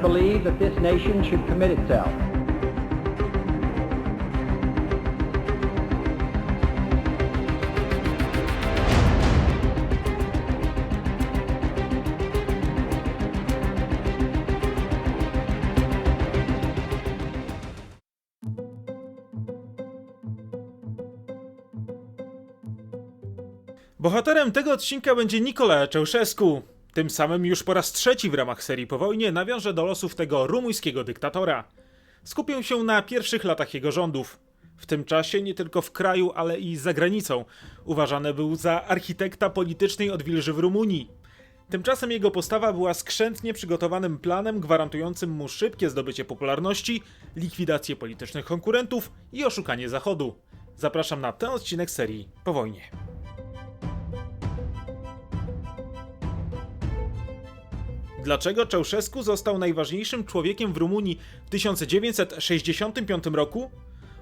believe that this nation should commit itself Bohaterem tego odcinka będzie Nicolae Ceausescu. Tym samym już po raz trzeci w ramach serii po wojnie nawiąże do losów tego rumuńskiego dyktatora. Skupię się na pierwszych latach jego rządów. W tym czasie nie tylko w kraju, ale i za granicą uważany był za architekta politycznej odwilży w Rumunii. Tymczasem jego postawa była skrzętnie przygotowanym planem gwarantującym mu szybkie zdobycie popularności, likwidację politycznych konkurentów i oszukanie Zachodu. Zapraszam na ten odcinek serii po wojnie. Dlaczego Ceausescu został najważniejszym człowiekiem w Rumunii w 1965 roku?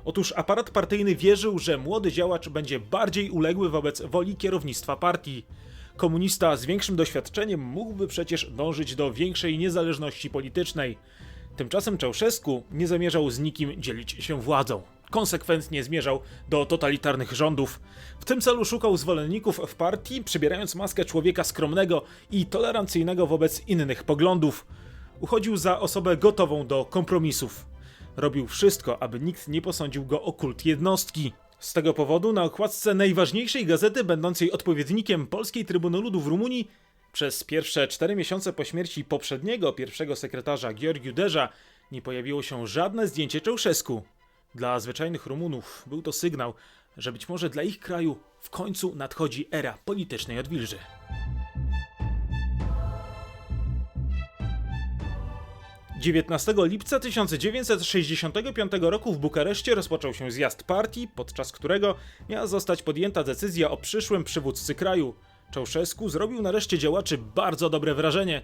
Otóż aparat partyjny wierzył, że młody działacz będzie bardziej uległy wobec woli kierownictwa partii. Komunista z większym doświadczeniem mógłby przecież dążyć do większej niezależności politycznej. Tymczasem Ceausescu nie zamierzał z nikim dzielić się władzą. Konsekwentnie zmierzał do totalitarnych rządów. W tym celu szukał zwolenników w partii, przybierając maskę człowieka skromnego i tolerancyjnego wobec innych poglądów. Uchodził za osobę gotową do kompromisów. Robił wszystko, aby nikt nie posądził go o kult jednostki. Z tego powodu na okładce najważniejszej gazety, będącej odpowiednikiem Polskiej Trybuny Ludu w Rumunii, przez pierwsze cztery miesiące po śmierci poprzedniego pierwszego sekretarza Georgiu Derza nie pojawiło się żadne zdjęcie Ceausescu. Dla zwyczajnych Rumunów był to sygnał, że być może dla ich kraju w końcu nadchodzi era politycznej odwilży. Dziewiętnastego lipca 1965 roku w Bukareszcie rozpoczął się zjazd partii, podczas którego miała zostać podjęta decyzja o przyszłym przywódcy kraju. Ceausescu zrobił na reszcie działaczy bardzo dobre wrażenie.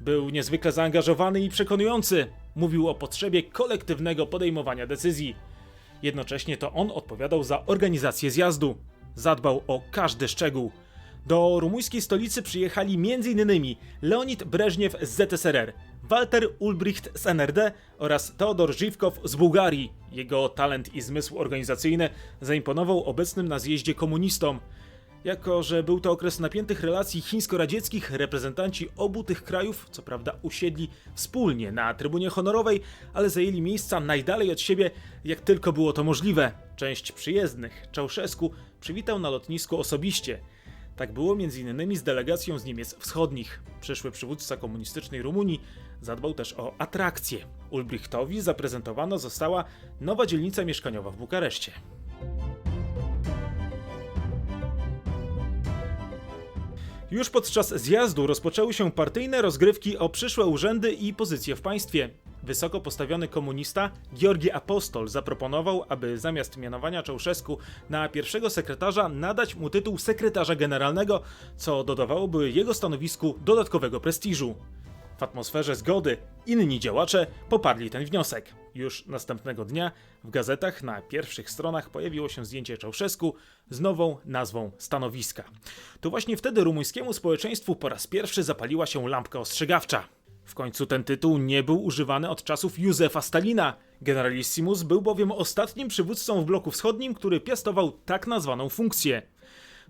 Był niezwykle zaangażowany i przekonujący. Mówił o potrzebie kolektywnego podejmowania decyzji. Jednocześnie to on odpowiadał za organizację zjazdu. Zadbał o każdy szczegół. Do rumuńskiej stolicy przyjechali m.in. Leonid Breżniew z ZSRR, Walter Ulbricht z NRD oraz Teodor Żywkow z Bułgarii. Jego talent i zmysł organizacyjny zaimponował obecnym na zjeździe komunistom. Jako, że był to okres napiętych relacji chińsko-radzieckich, reprezentanci obu tych krajów, co prawda usiedli wspólnie na trybunie honorowej, ale zajęli miejsca najdalej od siebie, jak tylko było to możliwe. Część przyjezdnych Ceausescu przywitał na lotnisku osobiście. Tak było m.in. z delegacją z Niemiec Wschodnich. Przyszły przywódca komunistycznej Rumunii zadbał też o atrakcje. Ulbrichtowi zaprezentowana została nowa dzielnica mieszkaniowa w Bukareszcie. Już podczas zjazdu rozpoczęły się partyjne rozgrywki o przyszłe urzędy i pozycje w państwie. Wysoko postawiony komunista Georgi Apostol zaproponował, aby zamiast mianowania Ceausescu na pierwszego sekretarza nadać mu tytuł sekretarza generalnego, co dodawałoby jego stanowisku dodatkowego prestiżu. W atmosferze zgody inni działacze poparli ten wniosek. Już następnego dnia w gazetach na pierwszych stronach pojawiło się zdjęcie Ceausescu z nową nazwą stanowiska. To właśnie wtedy rumuńskiemu społeczeństwu po raz pierwszy zapaliła się lampka ostrzegawcza. W końcu ten tytuł nie był używany od czasów Józefa Stalina. Generalissimus był bowiem ostatnim przywódcą w bloku wschodnim, który piastował tak nazwaną funkcję.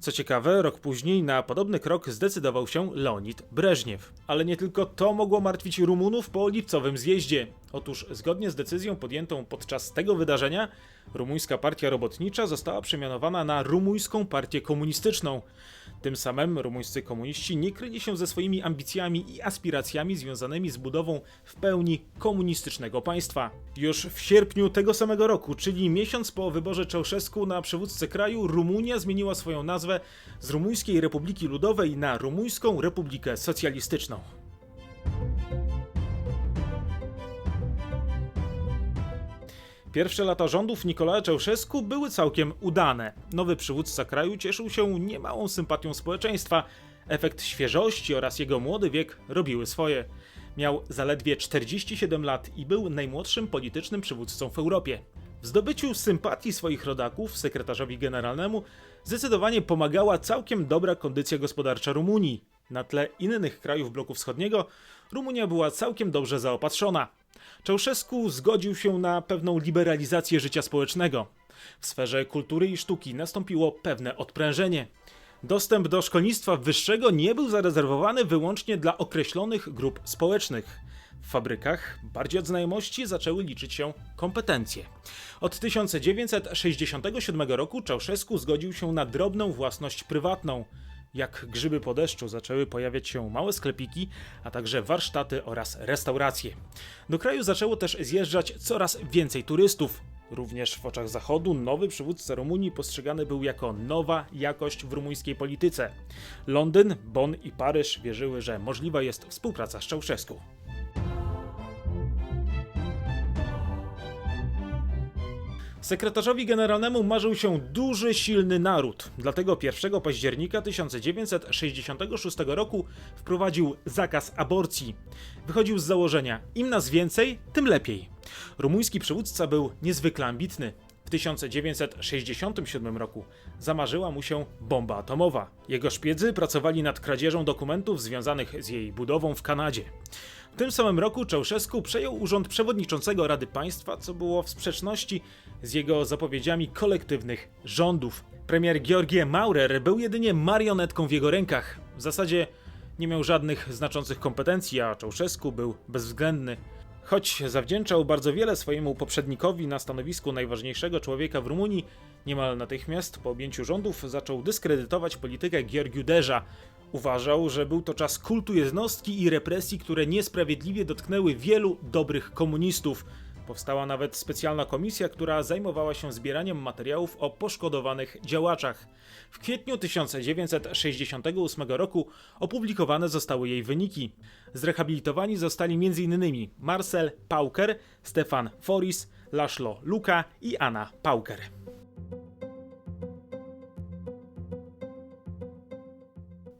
Co ciekawe, rok później na podobny krok zdecydował się Leonid Breżniew. Ale nie tylko to mogło martwić Rumunów po lipcowym zjeździe. Otóż zgodnie z decyzją podjętą podczas tego wydarzenia, rumuńska partia robotnicza została przemianowana na rumuńską partię komunistyczną. Tym samym rumuńscy komuniści nie kryli się ze swoimi ambicjami i aspiracjami związanymi z budową w pełni komunistycznego państwa. Już w sierpniu tego samego roku, czyli miesiąc po wyborze Ceausescu na przywódcę kraju, Rumunia zmieniła swoją nazwę z Rumuńskiej Republiki Ludowej na Rumuńską Republikę Socjalistyczną. Pierwsze lata rządów Nicolae Ceausescu były całkiem udane. Nowy przywódca kraju cieszył się niemałą sympatią społeczeństwa. Efekt świeżości oraz jego młody wiek robiły swoje. Miał zaledwie 47 lat i był najmłodszym politycznym przywódcą w Europie. W zdobyciu sympatii swoich rodaków sekretarzowi generalnemu zdecydowanie pomagała całkiem dobra kondycja gospodarcza Rumunii. Na tle innych krajów bloku wschodniego Rumunia była całkiem dobrze zaopatrzona. Ceausescu zgodził się na pewną liberalizację życia społecznego. W sferze kultury i sztuki nastąpiło pewne odprężenie. Dostęp do szkolnictwa wyższego nie był zarezerwowany wyłącznie dla określonych grup społecznych. W fabrykach bardziej od znajomości zaczęły liczyć się kompetencje. Od 1967 roku Ceausescu zgodził się na drobną własność prywatną. Jak grzyby po deszczu zaczęły pojawiać się małe sklepiki, a także warsztaty oraz restauracje. Do kraju zaczęło też zjeżdżać coraz więcej turystów. Również w oczach Zachodu nowy przywódca Rumunii postrzegany był jako nowa jakość w rumuńskiej polityce. Londyn, Bonn i Paryż wierzyły, że możliwa jest współpraca z Ceausescu. Sekretarzowi generalnemu marzył się duży, silny naród. Dlatego 1 października 1966 roku wprowadził zakaz aborcji. Wychodził z założenia: im nas więcej, tym lepiej. Rumuński przywódca był niezwykle ambitny. W 1967 roku zamarzyła mu się bomba atomowa. Jego szpiedzy pracowali nad kradzieżą dokumentów związanych z jej budową w Kanadzie. W tym samym roku Ceausescu przejął urząd przewodniczącego Rady Państwa, co było w sprzeczności z jego zapowiedziami kolektywnych rządów. Premier Georgie Maurer był jedynie marionetką w jego rękach. W zasadzie nie miał żadnych znaczących kompetencji, a Ceausescu był bezwzględny. Choć zawdzięczał bardzo wiele swojemu poprzednikowi na stanowisku najważniejszego człowieka w Rumunii, niemal natychmiast po objęciu rządów zaczął dyskredytować politykę Gheorghiu Deja. Uważał, że był to czas kultu jednostki i represji, które niesprawiedliwie dotknęły wielu dobrych komunistów. Powstała nawet specjalna komisja, która zajmowała się zbieraniem materiałów o poszkodowanych działaczach. W kwietniu 1968 roku opublikowane zostały jej wyniki. Zrehabilitowani zostali m.in. Marcel Pauker, Stefan Foris, Laszlo Luka i Anna Pauker.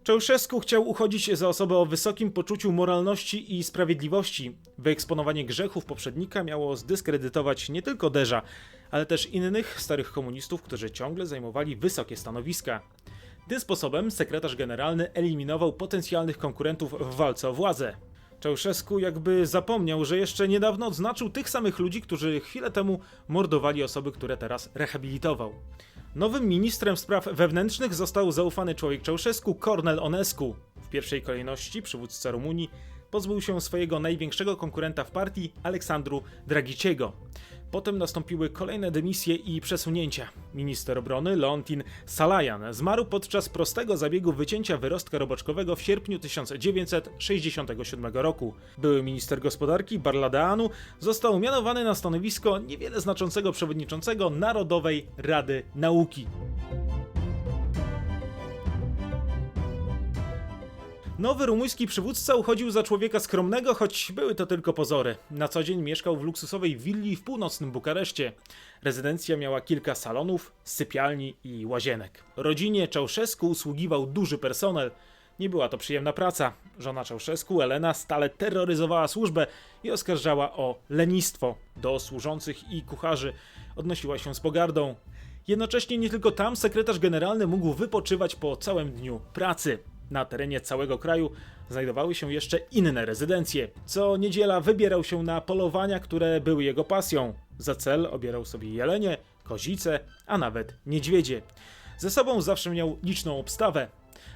Ceausescu chciał uchodzić za osobę o wysokim poczuciu moralności i sprawiedliwości. Wyeksponowanie grzechów poprzednika miało zdyskredytować nie tylko Derza, ale też innych starych komunistów, którzy ciągle zajmowali wysokie stanowiska. Tym sposobem sekretarz generalny eliminował potencjalnych konkurentów w walce o władzę. Ceausescu jakby zapomniał, że jeszcze niedawno odznaczył tych samych ludzi, którzy chwilę temu mordowali osoby, które teraz rehabilitował. Nowym ministrem spraw wewnętrznych został zaufany człowiek Ceausescu, Cornel Onescu. W pierwszej kolejności przywódca Rumunii pozbył się swojego największego konkurenta w partii, Aleksandru Dragiciego. Potem nastąpiły kolejne dymisje i przesunięcia. Minister obrony Leontin Salajan zmarł podczas prostego zabiegu wycięcia wyrostka robaczkowego w sierpniu 1967 roku. Były minister gospodarki Barladeanu został mianowany na stanowisko niewiele znaczącego przewodniczącego Narodowej Rady Nauki. Nowy rumuński przywódca uchodził za człowieka skromnego, choć były to tylko pozory. Na co dzień mieszkał w luksusowej willi w północnym Bukareszcie. Rezydencja miała kilka salonów, sypialni i łazienek. Rodzinie Ceausescu usługiwał duży personel. Nie była to przyjemna praca. Żona Ceausescu, Elena, stale terroryzowała służbę i oskarżała o lenistwo. Do służących i kucharzy odnosiła się z pogardą. Jednocześnie nie tylko tam sekretarz generalny mógł wypoczywać po całym dniu pracy. Na terenie całego kraju znajdowały się jeszcze inne rezydencje. Co niedziela wybierał się na polowania, które były jego pasją. Za cel obierał sobie jelenie, kozice, a nawet niedźwiedzie. Ze sobą zawsze miał liczną obstawę.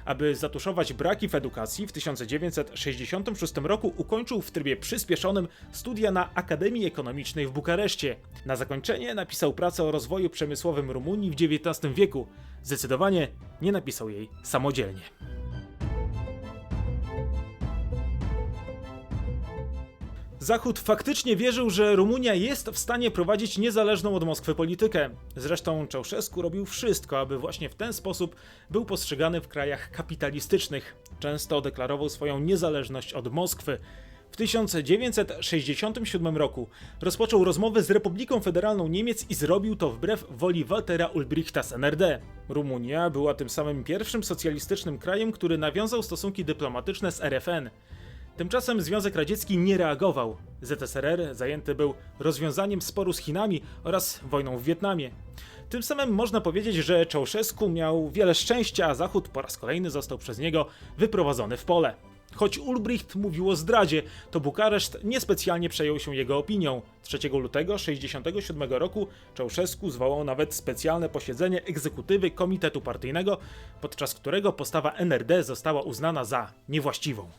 Aby zatuszować braki w edukacji, w 1966 roku ukończył w trybie przyspieszonym studia na Akademii Ekonomicznej w Bukareszcie. Na zakończenie napisał pracę o rozwoju przemysłowym Rumunii w XIX wieku. Zdecydowanie nie napisał jej samodzielnie. Zachód faktycznie wierzył, że Rumunia jest w stanie prowadzić niezależną od Moskwy politykę. Zresztą Ceausescu robił wszystko, aby właśnie w ten sposób był postrzegany w krajach kapitalistycznych. Często deklarował swoją niezależność od Moskwy. W 1967 roku rozpoczął rozmowy z Republiką Federalną Niemiec i zrobił to wbrew woli Waltera Ulbrichta z NRD. Rumunia była tym samym pierwszym socjalistycznym krajem, który nawiązał stosunki dyplomatyczne z RFN. Tymczasem Związek Radziecki nie reagował. ZSRR zajęty był rozwiązaniem sporu z Chinami oraz wojną w Wietnamie. Tym samym można powiedzieć, że Ceausescu miał wiele szczęścia, a Zachód po raz kolejny został przez niego wyprowadzony w pole. Choć Ulbricht mówił o zdradzie, to Bukareszt niespecjalnie przejął się jego opinią. 3 lutego 1967 roku Ceausescu zwołał nawet specjalne posiedzenie egzekutywy Komitetu Partyjnego, podczas którego postawa NRD została uznana za niewłaściwą.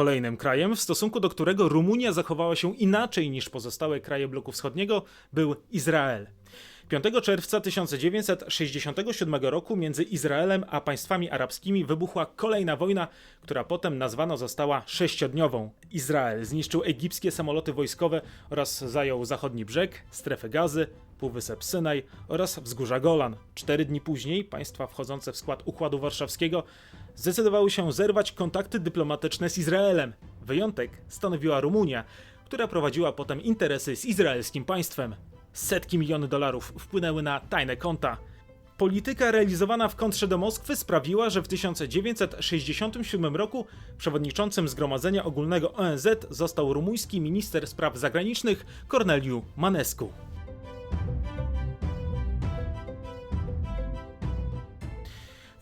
Kolejnym krajem, w stosunku do którego Rumunia zachowała się inaczej niż pozostałe kraje bloku wschodniego, był Izrael. 5 czerwca 1967 roku między Izraelem a państwami arabskimi wybuchła kolejna wojna, która potem nazwana została sześciodniową. Izrael zniszczył egipskie samoloty wojskowe oraz zajął zachodni brzeg, strefę gazy, Półwysep Synaj oraz wzgórza Golan. Cztery dni później państwa wchodzące w skład Układu Warszawskiego zdecydowały się zerwać kontakty dyplomatyczne z Izraelem. Wyjątek stanowiła Rumunia, która prowadziła potem interesy z izraelskim państwem. Setki miliony dolarów wpłynęły na tajne konta. Polityka realizowana w kontrze do Moskwy sprawiła, że w 1967 roku przewodniczącym Zgromadzenia Ogólnego ONZ został rumuński minister spraw zagranicznych Corneliu Manescu.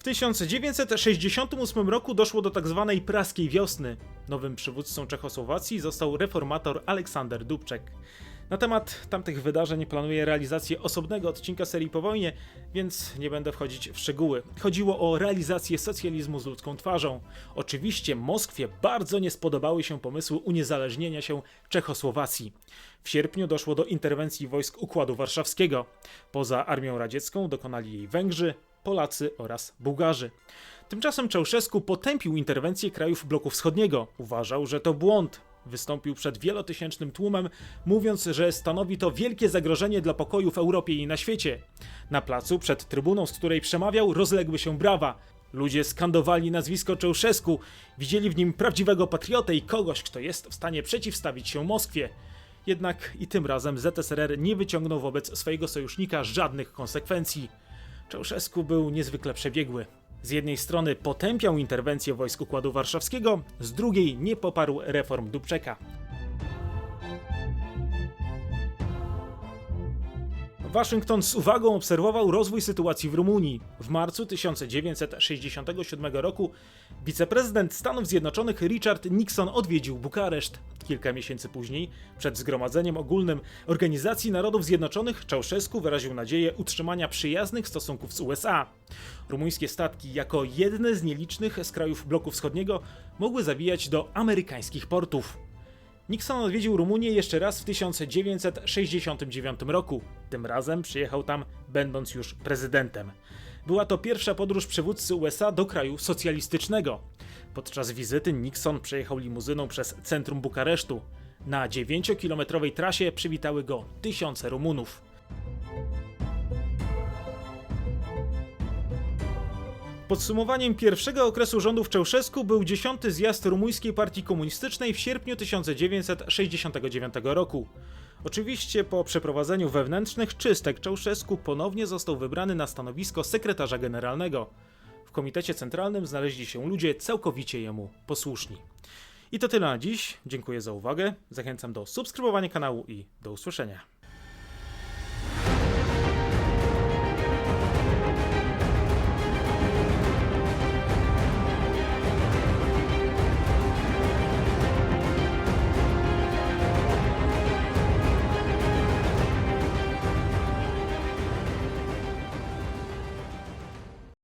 1968 roku doszło do tzw. praskiej wiosny. Nowym przywódcą Czechosłowacji został reformator Aleksander Dubček. Na temat tamtych wydarzeń planuję realizację osobnego odcinka serii po wojnie, więc nie będę wchodzić w szczegóły. Chodziło o realizację socjalizmu z ludzką twarzą. Oczywiście Moskwie bardzo nie spodobały się pomysły uniezależnienia się Czechosłowacji. W sierpniu doszło do interwencji wojsk Układu Warszawskiego. Poza armią radziecką dokonali jej Węgrzy, Polacy oraz Bułgarzy. Tymczasem Ceausescu potępił interwencję krajów bloku wschodniego. Uważał, że to błąd. Wystąpił przed wielotysięcznym tłumem, mówiąc, że stanowi to wielkie zagrożenie dla pokoju w Europie i na świecie. Na placu, przed trybuną, z której przemawiał, rozległy się brawa. Ludzie skandowali nazwisko Ceausescu, widzieli w nim prawdziwego patriotę i kogoś, kto jest w stanie przeciwstawić się Moskwie. Jednak i tym razem ZSRR nie wyciągnął wobec swojego sojusznika żadnych konsekwencji. Ceausescu był niezwykle przebiegły. Z jednej strony potępiał interwencję wojsk Układu Warszawskiego, z drugiej nie poparł reform Dubczeka. Waszyngton z uwagą obserwował rozwój sytuacji w Rumunii. W marcu 1967 roku wiceprezydent Stanów Zjednoczonych Richard Nixon odwiedził Bukareszt. Kilka miesięcy później, przed Zgromadzeniem Ogólnym Organizacji Narodów Zjednoczonych, Ceausescu wyraził nadzieję utrzymania przyjaznych stosunków z USA. Rumuńskie statki, jako jedne z nielicznych z krajów bloku wschodniego, mogły zawijać do amerykańskich portów. Nixon odwiedził Rumunię jeszcze raz w 1969 roku. Tym razem przyjechał tam, będąc już prezydentem. Była to pierwsza podróż przywódcy USA do kraju socjalistycznego. Podczas wizyty Nixon przejechał limuzyną przez centrum Bukaresztu. Na 9-kilometrowej trasie przywitały go tysiące Rumunów. Podsumowaniem pierwszego okresu rządów Ceausescu był 10 zjazd rumuńskiej partii komunistycznej w sierpniu 1969 roku. Oczywiście po przeprowadzeniu wewnętrznych czystek Ceausescu ponownie został wybrany na stanowisko sekretarza generalnego. W komitecie centralnym znaleźli się ludzie całkowicie jemu posłuszni. I to tyle na dziś. Dziękuję za uwagę. Zachęcam do subskrybowania kanału i do usłyszenia.